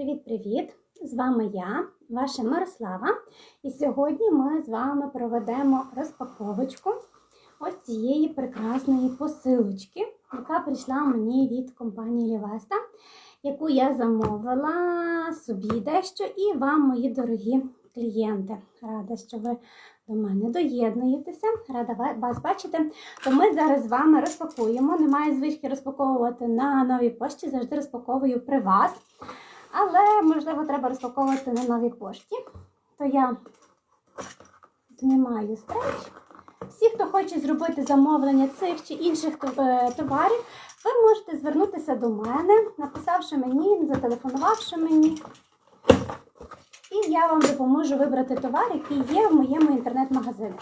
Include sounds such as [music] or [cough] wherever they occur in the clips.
Привіт-привіт! З вами я, ваша Мирослава. І сьогодні ми з вами проведемо розпаковочку ось цієї прекрасної посилочки, яка прийшла мені від компанії Лівеста, яку я замовила собі дещо і вам, мої дорогі клієнти. Рада, що ви до мене доєднуєтеся. Рада вас бачити. То ми зараз з вами розпакуємо. Немає звички розпаковувати на новій пошті, завжди розпаковую при вас. Але, можливо, треба розпаковувати на новій пошті. То я знімаю стреч. Всі, хто хоче зробити замовлення цих чи інших е, товарів, ви можете звернутися до мене, написавши мені, зателефонувавши мені. І я вам допоможу вибрати товар, який є в моєму інтернет-магазині.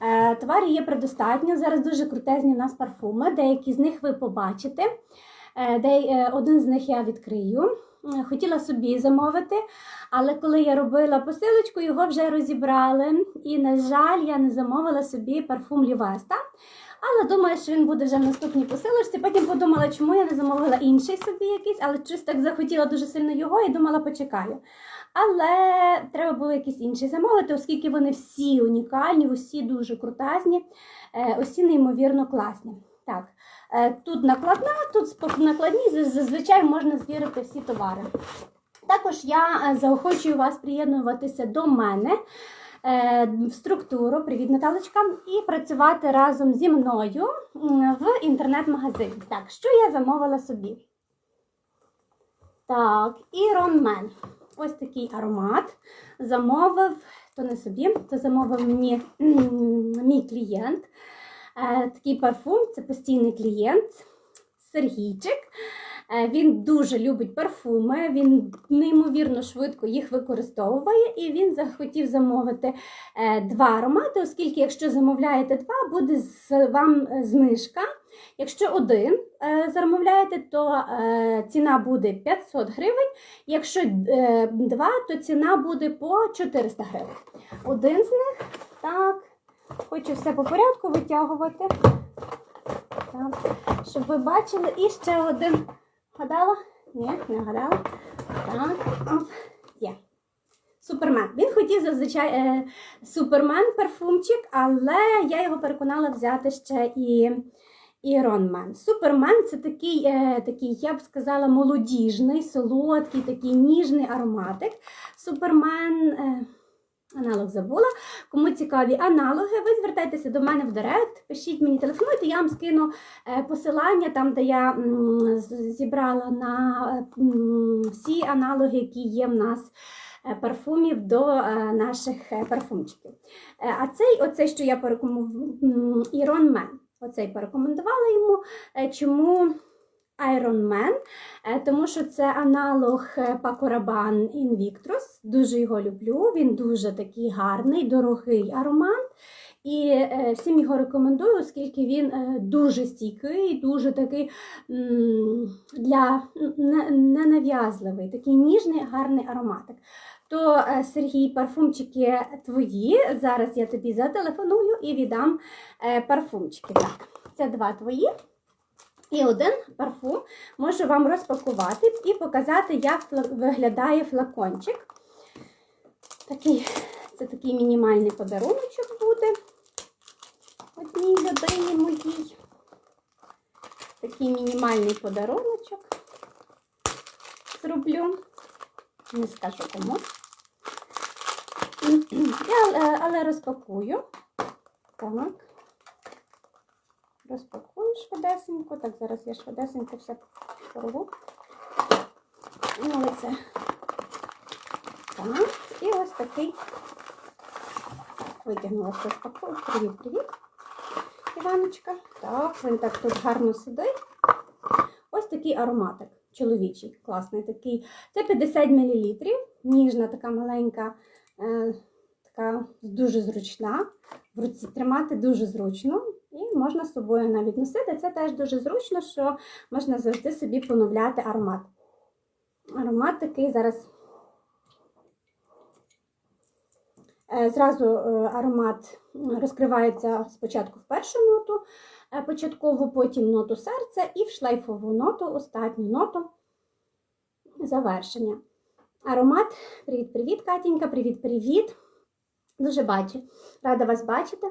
Е, товарів є предостатньо. Зараз дуже крутезні у нас парфуми. Деякі з них ви побачите. Е, один з них я відкрию. Е, Хотіла собі замовити, але коли я робила посилочку, його вже розібрали. І, на жаль, я не замовила собі парфум Лівеста. Але думаю, що він буде вже в наступній посилочці. Потім подумала, чому я не замовила інший собі якийсь, але щось так захотіла дуже сильно його і думала, почекаю. Але треба було якийсь інший замовити, оскільки вони всі унікальні, усі дуже крутезні, е, усі неймовірно класні. Так, тут накладна, тут з- зазвичай можна звірити всі товари. Також я е, заохочую вас приєднуватися до мене е, в структуру, привіт, Наталочка, і працювати разом зі мною в інтернет-магазині. Так, що я замовила собі? Так, Iron Man. Ось такий аромат. Замовив, то не собі, то замовив мені мій клієнт. Е, Такий парфум це постійний клієнт Сергійчик. Е, Він дуже любить парфуми, він неймовірно швидко їх використовує, і він захотів замовити е, два аромати, оскільки, якщо замовляєте два, буде з- вам знижка. Якщо один замовляєте, то ціна буде 500 гривень. Якщо два, то ціна буде по 400 гривень. Один з них, так, хочу все по порядку витягувати. Так, щоб ви бачили. І ще один. Гадала? Ні, не гадала. Так, оп, є. Супермен. Він хотів зазвичай е, супермен парфумчик, але я його переконала взяти ще і Man. Супермен це такий, е, такий, я б сказала, молодіжний, солодкий, такий ніжний ароматик. Супермен. Е, Аналог забула. Кому цікаві аналоги, ви звертайтеся до мене в директ, пишіть мені, телефонуйте, я вам скину е, посилання там, де я зібрала на е, всі аналоги, які є в нас е, парфумів до наших парфумчиків. А цей, оцей, що я порекомендувала, Iron Man, оцей порекомендувала йому. Чому Iron Man? Е, Тому що це аналог е, Paco Rabanne Invictus. Дуже його люблю. Він дуже такий гарний, дорогий аромат. І е, всім його рекомендую, оскільки він е, дуже стійкий, дуже такий для ненав'язливий, такий ніжний, гарний ароматик. То е, Сергій, парфумчики твої. Зараз я тобі зателефоную і віддам е, парфумчики. Так, це два твої. І один парфум можу вам розпакувати і показати, як виглядає флакончик. Такий, це такий мінімальний подаруночок буде одній людині моїй. Такий мінімальний подаруночок зроблю. Не скажу кому. [clears throat] Е, але розпакую. Так. Розпакую швидесенько. Так, зараз я швидесенько все порву. Ну, оце. Так. І ось такий. Витягнула все з паку. Привіт, привіт. Іваночка. Так, він так тут гарно сидить. Ось такий ароматик. Чоловічий, класний такий. Це 50 мл. Ніжна, така маленька, е, така дуже зручна. В руці тримати дуже зручно. І можна з собою навіть носити. Це теж дуже зручно, що можна завжди собі поновляти аромат. Аромат такий зараз. Е, Зразу е, аромат розкривається спочатку в першу ноту, е, початкову, потім ноту серця і в шлейфову ноту, останню ноту завершення. аромат. Привіт-привіт, Катінька, привіт-привіт. Дуже бачу. Рада вас бачити.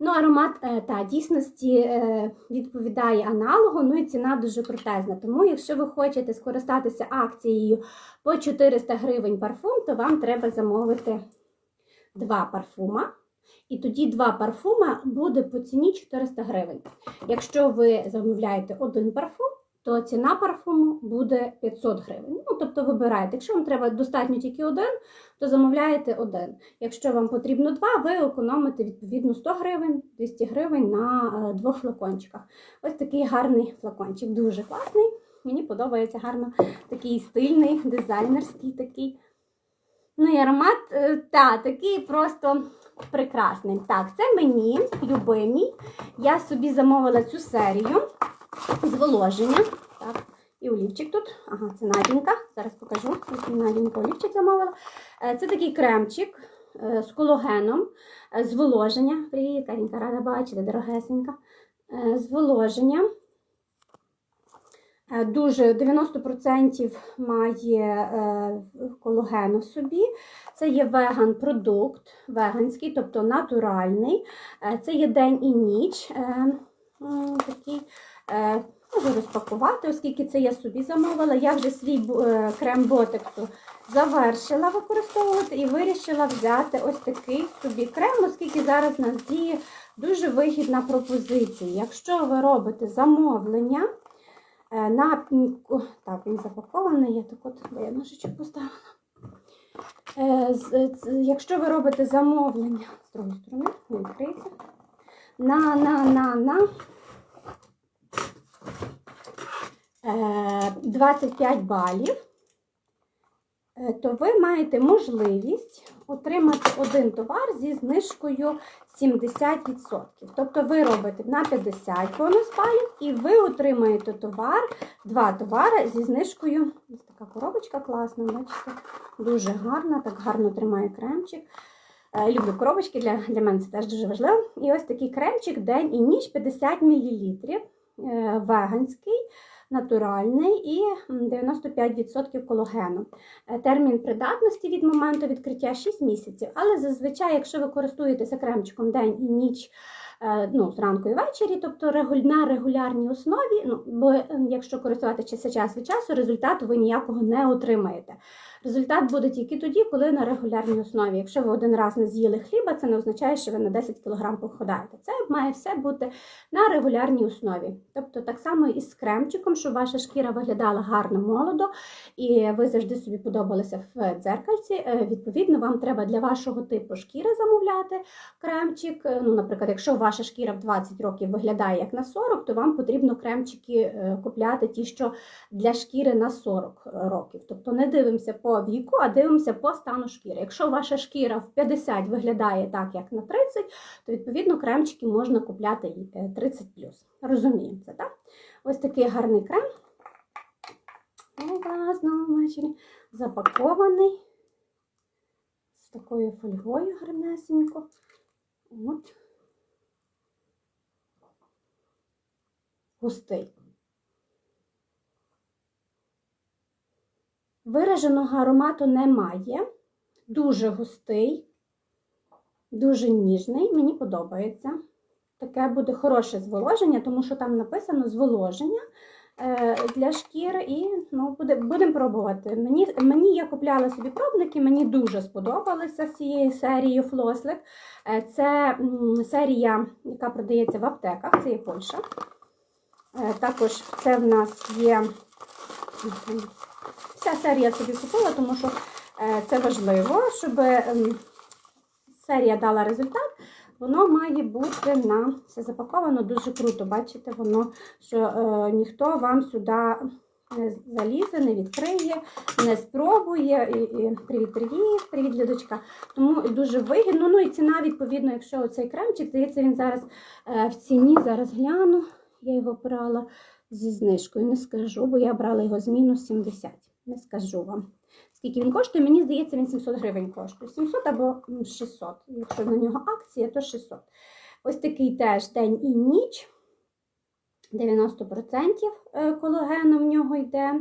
Ну, аромат е, та дійсності е, відповідає аналогу, ну і ціна дуже крутезна. Тому, якщо ви хочете скористатися акцією по 400 гривень парфум, то вам треба замовити два парфума. І тоді два парфума буде по ціні 400 гривень. Якщо ви замовляєте один парфум, то ціна парфуму буде 500 гривень. Ну, тобто вибираєте. Якщо вам треба достатньо тільки один, то замовляєте один. Якщо вам потрібно два, ви економите відповідно 100 гривень, 200 гривень на е, двох флакончиках. Ось такий гарний флакончик, дуже класний. Мені подобається гарно такий стильний, дизайнерський такий. Ну і аромат, е, та, такий просто прекрасний. Так, це мені любимий. Я собі замовила цю серію зволоження. Так, і олівчик тут. Ага, це Надінька. Зараз покажу. Надінька олівчик замовила. Е, Це такий кремчик е, з кологеном, е, зволоження. Привіт, Надінька, рада бачити, дорогесенька. Зволоження. Дуже 90% має кологену в собі. Це є веган-продукт, веганський, тобто натуральний. Це є день і ніч. Такий можу розпакувати, оскільки це я собі замовила. Я вже свій е, крем ботексу завершила використовувати і вирішила взяти ось такий собі крем, оскільки зараз на діє дуже вигідна пропозиція. Якщо ви робите замовлення, е, на о, так, він запакований, я так от я ножичок поставила. Е, Якщо ви робите замовлення з другої сторони, не відкриється. На, на, на, на е, 25 балів, е, то ви маєте можливість отримати один товар зі знижкою 70%. Тобто ви робите на 50 бонус балів і ви отримаєте товар, два товари зі знижкою. Ось така коробочка класна, бачите, дуже гарна, так гарно тримає кремчик. Е, Люблю коробочки, для, для мене це теж дуже важливо. І ось такий кремчик день і ніч 50 мл. Веганський, натуральний і 95% кологену. Е, Термін придатності від моменту відкриття 6 місяців. Але зазвичай, якщо ви користуєтеся кремчиком день і ніч, е, ну, зранку і ввечері, тобто на регулярній основі, ну, бо е, якщо користуватися час від часу, результату ви ніякого не отримаєте. Результат буде тільки тоді, коли на регулярній основі. Якщо ви один раз не з'їли хліба, це не означає, що ви на 10 кг похудаєте. Це має все бути на регулярній основі. Тобто так само і з кремчиком, щоб ваша шкіра виглядала гарно молодо, і ви завжди собі подобалися в дзеркальці. Е, Відповідно, вам треба для вашого типу шкіри замовляти кремчик. Е, Ну, наприклад, якщо ваша шкіра в 20 років виглядає як на 40, то вам потрібно кремчики е, купляти ті, що для шкіри на 40 років. Тобто не дивимося по віку, а дивимося по стану шкіри. Якщо ваша шкіра в 50 виглядає так, як на 30, то відповідно кремчики можна купляти і, е, 30 Розуміємо це, так? Ось такий гарний крем. Ввечері. Запакований з такою фольгою гарнесенько. От. Густий. Вираженого аромату немає. Дуже густий, дуже ніжний. Мені подобається. Таке буде хороше зволоження, тому що там написано зволоження е, для шкіри, і ну, буде, будемо пробувати. Мені, мені я купляла собі пробники, мені дуже сподобалися з цієї серії Флослик. Е, Це серія, яка продається в аптеках, це є Польща. Е, Також це в нас є. Вся серія собі купила, тому що е, це важливо, щоб ем, серія дала результат. Воно має бути на все запаковано дуже круто. Бачите, воно, що е, ніхто вам сюди не залізе, не відкриє, не спробує. І, і, привіт, привіт, Людочка. Тому дуже вигідно. Ну і ціна, відповідно, якщо оцей кремчик, здається, він зараз е, в ціні, зараз гляну. Я його брала зі знижкою, не скажу, бо я брала його з мінус 70. Не скажу вам. Скільки він коштує, мені здається, він 700 гривень коштує. 700 або 600. Якщо на нього акція, то 600. Ось такий теж день і ніч. 90% е, колагену в нього йде.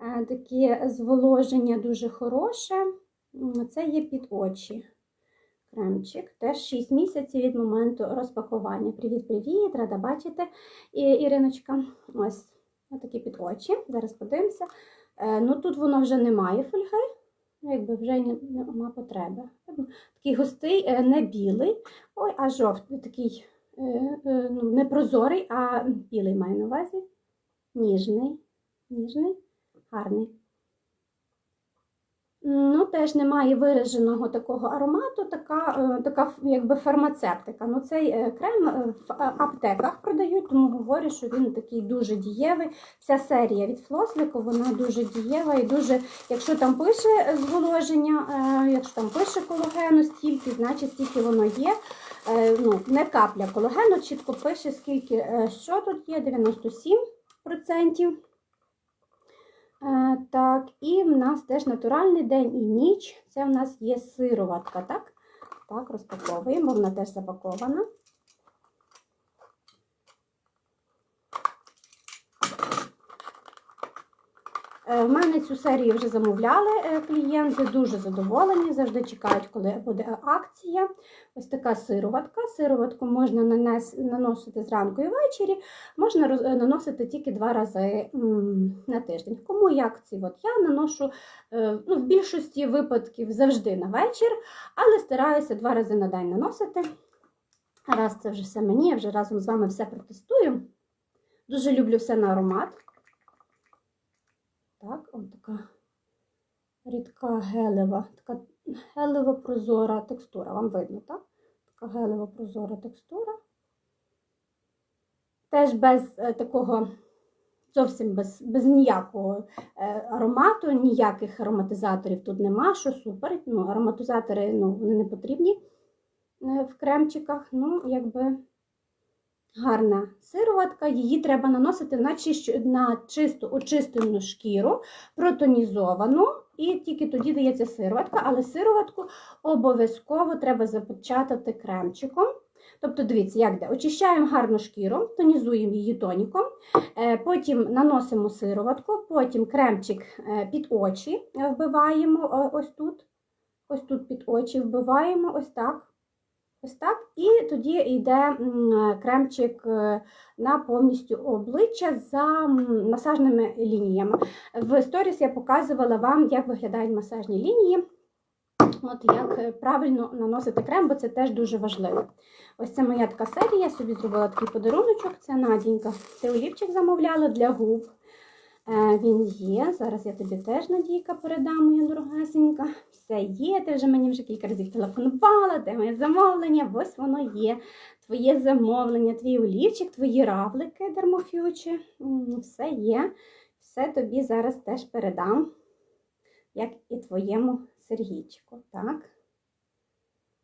Е, Таке зволоження дуже хороше. Це є під очі. Кремчик. Теж 6 місяців від моменту розпакування. Привіт-привіт! Рада бачити, Іриночка. Ось такі під очі. Зараз подивимося. Е, Ну тут воно вже немає фольги, ну, якби вже й нема потреби. Такий густий, е, не білий, ой, а жовтий, такий е, ну, не прозорий, а білий маю на увазі. Ніжний, ніжний, гарний. Теж немає вираженого такого аромату, така, е, така якби фармацевтика. Ну, цей е, крем е, в аптеках продають, тому говорю, що він такий дуже дієвий. Вся серія від Флосліку, вона дуже дієва і дуже, якщо там пише зволоження, якщо там пише колагену стільки, значить стільки воно є. Ну, не капля колагену, чітко пише, скільки, що тут є, 97%. Е, Так, і в нас теж натуральний день і ніч. Це в нас є сироватка, так? Так, розпаковуємо, вона теж запакована. В мене цю серію вже замовляли е, клієнти, дуже задоволені, завжди чекають, коли буде акція. Ось така сироватка. Сироватку можна наносити зранку і ввечері, можна е, наносити тільки два рази на тиждень. Кому як ці? От я наношу е, ну, в більшості випадків завжди на вечір, але стараюся два рази на день наносити. Раз це вже все мені, я вже разом з вами все протестую. Дуже люблю все на аромат. Так, ось така рідка гелева, така гелева прозора текстура. Вам видно, так? Така гелева прозора текстура. Теж без е, такого, зовсім без, без ніякого е, аромату, ніяких ароматизаторів тут нема, що супер. Ну, ароматизатори ну, вони не потрібні е, в кремчиках. Ну, якби гарна сироватка. Її треба наносити на, чищу, на чисту очистену шкіру, протонізовану, і тільки тоді дається сироватка, але сироватку обов'язково треба запечатати кремчиком. Тобто, дивіться, як де. Очищаємо гарну шкіру, тонізуємо її тоніком, е, потім наносимо сироватку, потім кремчик е, під очі вбиваємо е, ось тут. Ось тут під очі вбиваємо ось так. Ось так. І тоді йде кремчик е, на повністю обличчя за масажними лініями. В сторіс я показувала вам, як виглядають масажні лінії. От як е, правильно наносити крем, бо це теж дуже важливо. Ось це моя така серія. Я собі зробила такий подаруночок. Це Надінька. Це олівчик замовляла для губ. Е, Він є. Зараз я тобі теж Надійка передам, моя дорогесенька. Все є. Ти вже мені вже кілька разів телефонувала, де моє замовлення? Ось воно є. Твоє замовлення, твій олівчик, твої равлики дермофючі. Все є. Все тобі зараз теж передам, як і твоєму Сергійчику. Так.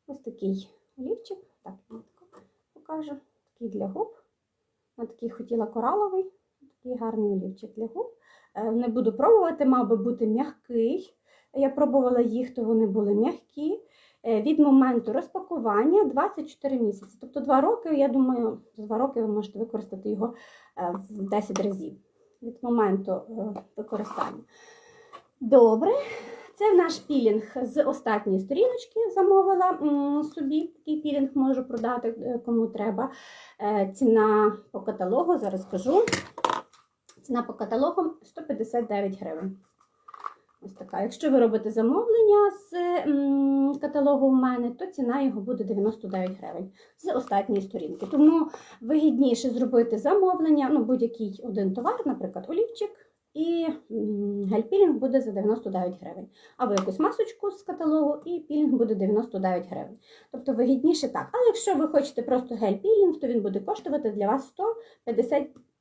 Ось такий олівчик. Так, я покажу. Такий для губ. Я такий хотіла кораловий. Такий гарний олівчик для губ. Е, Не буду пробувати, мав би бути м'який. Я пробувала їх, то вони були м'які. Е, Від моменту розпакування 24 місяці. Тобто 2 роки, я думаю, за 2 роки ви можете використати його е, в 10 разів від моменту використання. Добре. Це наш пілінг з останньої сторіночки замовила собі. Такий пілінг можу продати, кому треба. Ціна по каталогу, зараз скажу. Ціна по каталогу 159 гривень. Ось така. Якщо ви робите замовлення з каталогу у мене, то ціна його буде 99 гривень з останньої сторінки. Тому вигідніше зробити замовлення, ну будь-який один товар, наприклад, олівчик, і гель-пілінг буде за 99 гривень. Або якусь масочку з каталогу, і пілінг буде 99 гривень. Тобто вигідніше так. Але якщо ви хочете просто гель-пілінг, то він буде коштувати для вас 159 гривень,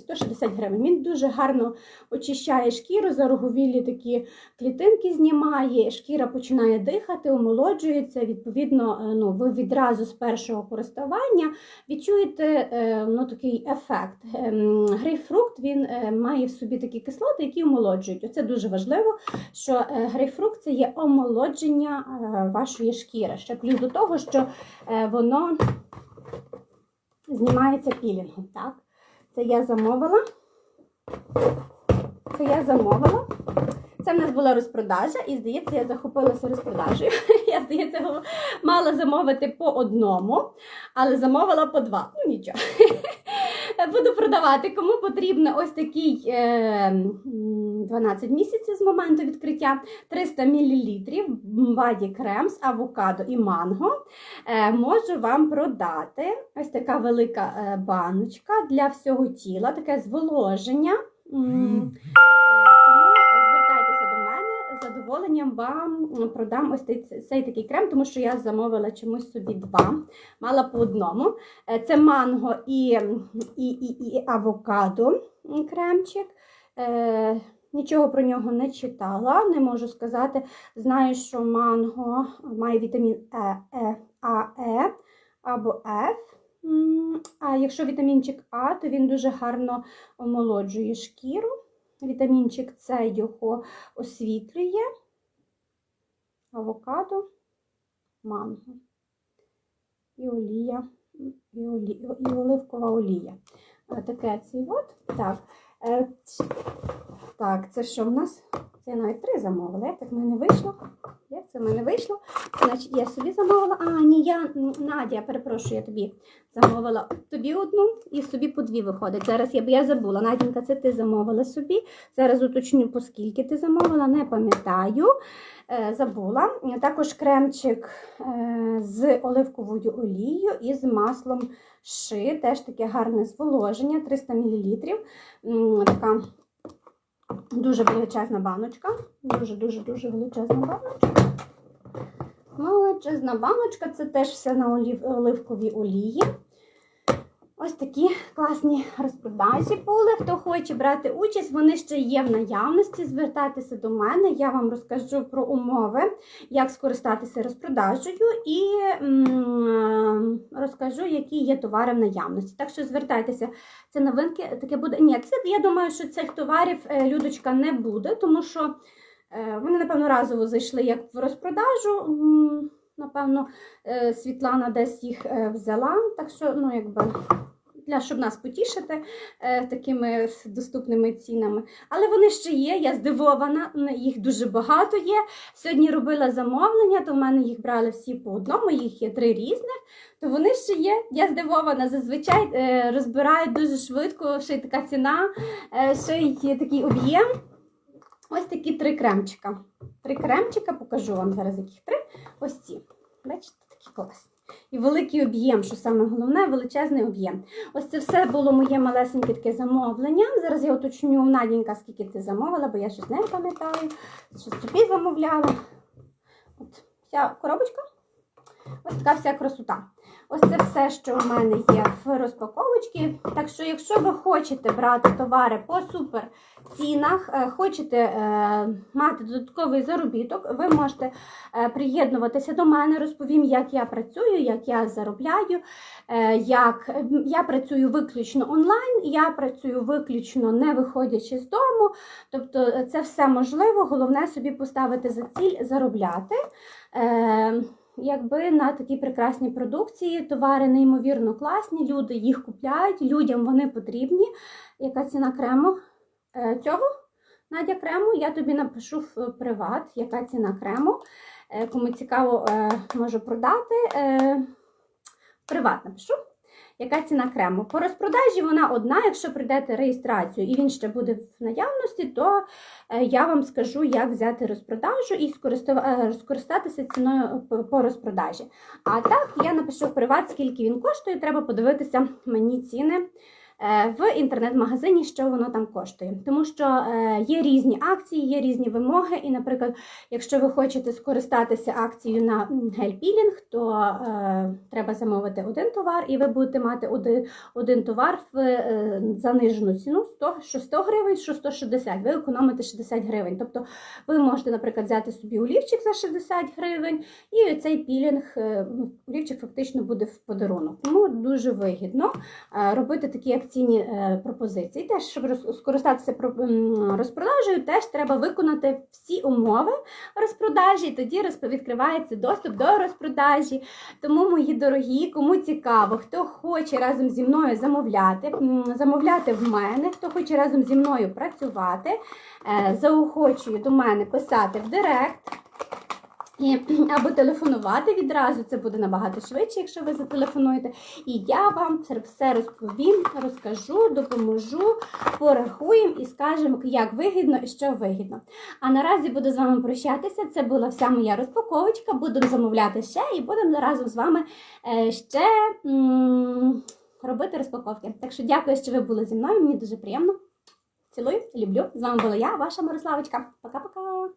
160 гривень. Він дуже гарно очищає шкіру, зароговілі такі клітинки знімає, шкіра починає дихати, омолоджується. Відповідно, е, ну, ви відразу з першого користування відчуєте е, ну, такий ефект. Ем, Грейпфрукт він е, має в собі такі кислоти, які омолоджують. Оце дуже важливо, що е, грейпфрукт це є омолодження е, вашої шкіри. Ще плюс до того, що е, воно знімається пілінгом. Так? Це я замовила. Це я замовила. Це в нас була розпродажа, і здається, я захопилася розпродажею. [laughs] Я, здається, мала замовити по одному, але замовила по два. Ну нічого. Буду продавати. Кому потрібно ось такий е, 12 місяців з моменту відкриття, 300 мл ваді крем з авокадо і манго. Е, можу вам продати ось така велика е, баночка для всього тіла, таке зволоження. Е, Тому з задоволенням вам продам ось цей, цей такий крем, тому що я замовила чомусь собі два, мала по одному. Е, Це манго і, і, і, і авокадо кремчик. Е, Нічого про нього не читала, не можу сказати. Знаю, що манго має вітамін Е, Е, А, Е або Ф. А якщо вітамінчик А, то він дуже гарно омолоджує шкіру. Вітамінчик С його освітлює. Авокадо, манго. І олія, і, олі, і оливкова олія. Е, Таке цей от. Так. Е, так, це що в нас? Це я навіть три замовила. Як так в мене вийшло? Як це в мене вийшло? Значить, я собі замовила. А, ні, я Надя, перепрошую, я тобі замовила тобі одну і собі по дві виходить. Зараз я б я забула. Надінка, це ти замовила собі. Зараз уточню, по ти замовила, не пам'ятаю. Е, забула. Також кремчик е, з оливковою олією і з маслом ши. Теж таке гарне зволоження, 300 мл. Така дуже величезна баночка. Дуже-дуже-дуже величезна баночка. Величезна баночка, це теж все на олів, оливковій олії. Ось такі класні розпродажі були. Хто хоче брати участь, вони ще є в наявності. Звертайтеся до мене, я вам розкажу про умови, як скористатися розпродажею, і розкажу, які є товари в наявності. Так що звертайтеся, це новинки. Таке буде. Ні, це я думаю, що цих товарів е, Людочка не буде, тому що е, вони, напевно, разово зайшли як в розпродажу. Напевно, е, Світлана десь їх взяла, так що, ну, якби, для щоб нас потішити е, такими доступними цінами. Але вони ще є, я здивована, їх дуже багато є. Сьогодні робила замовлення, то в мене їх брали всі по одному, їх є три різних, то вони ще є. Я здивована, зазвичай е, розбирають дуже швидко, ще й така ціна, е, ще й такий об'єм. Ось такі три кремчика. Три кремчика, покажу вам зараз, яких три. Ось ці. Бачите, такі класні. І великий об'єм, що саме головне, величезний об'єм. Ось це все було моє малесеньке таке замовлення. Зараз я уточню Надінька, скільки ти замовила, бо я щось не пам'ятаю. Щось собі замовляла. От вся коробочка. Ось така вся красота. Ось це все, що у мене є в розпаковочці. Так що, якщо ви хочете брати товари по супер цінах, е, хочете е, мати додатковий заробіток, ви можете е, приєднуватися до мене, розповім, як я працюю, як я заробляю. Як я працюю виключно онлайн, я працюю виключно не виходячи з дому. Тобто це все можливо. Головне собі поставити за ціль заробляти. Якби на такій прекрасній продукції товари неймовірно класні, люди їх купляють, людям вони потрібні. Яка ціна крему Е, цього? Надя крему, я тобі напишу в приват, яка ціна крему. Е, Кому цікаво, е, можу продати. Приват напишу. Яка ціна крему? По розпродажі вона одна. Якщо прийдете реєстрацію і він ще буде в наявності, то е, я вам скажу, як взяти розпродажу і е, скористатися ціною по- розпродажі. А так, я напишу в приват, скільки він коштує. Треба подивитися мені ціни в інтернет-магазині, що воно там коштує. Тому що е, є різні акції, є різні вимоги. І, наприклад, якщо ви хочете скористатися акцією на гель-пілінг, то е, треба замовити один товар, і ви будете мати один, один товар в е, занижену ціну 100, що 100 гривень, що 160. Ви економите 60 гривень. Тобто ви можете, наприклад, взяти собі олівчик за 60 гривень, і цей пілінг, е, олівчик фактично буде в подарунок. Тому дуже вигідно е, робити такі акційні акційні е, пропозиції. Теж, щоб скористатися розпродажею, теж треба виконати всі умови розпродажі, і тоді відкривається доступ до розпродажі. Тому, мої дорогі, кому цікаво, хто хоче разом зі мною замовляти, замовляти в мене, хто хоче разом зі мною працювати, е, заохочую до мене писати в директ. І, [clears throat] або телефонувати відразу, це буде набагато швидше, якщо ви зателефонуєте. І я вам все розповім, розкажу, допоможу, порахуємо і скажемо, як вигідно і що вигідно. А наразі буду з вами прощатися. Це була вся моя розпаковочка. Будемо замовляти ще і будемо разом з вами е, ще робити розпаковки. Так що дякую, що ви були зі мною. Мені дуже приємно. Цілую, люблю. З вами була я, ваша Мирославочка. Пока-пока.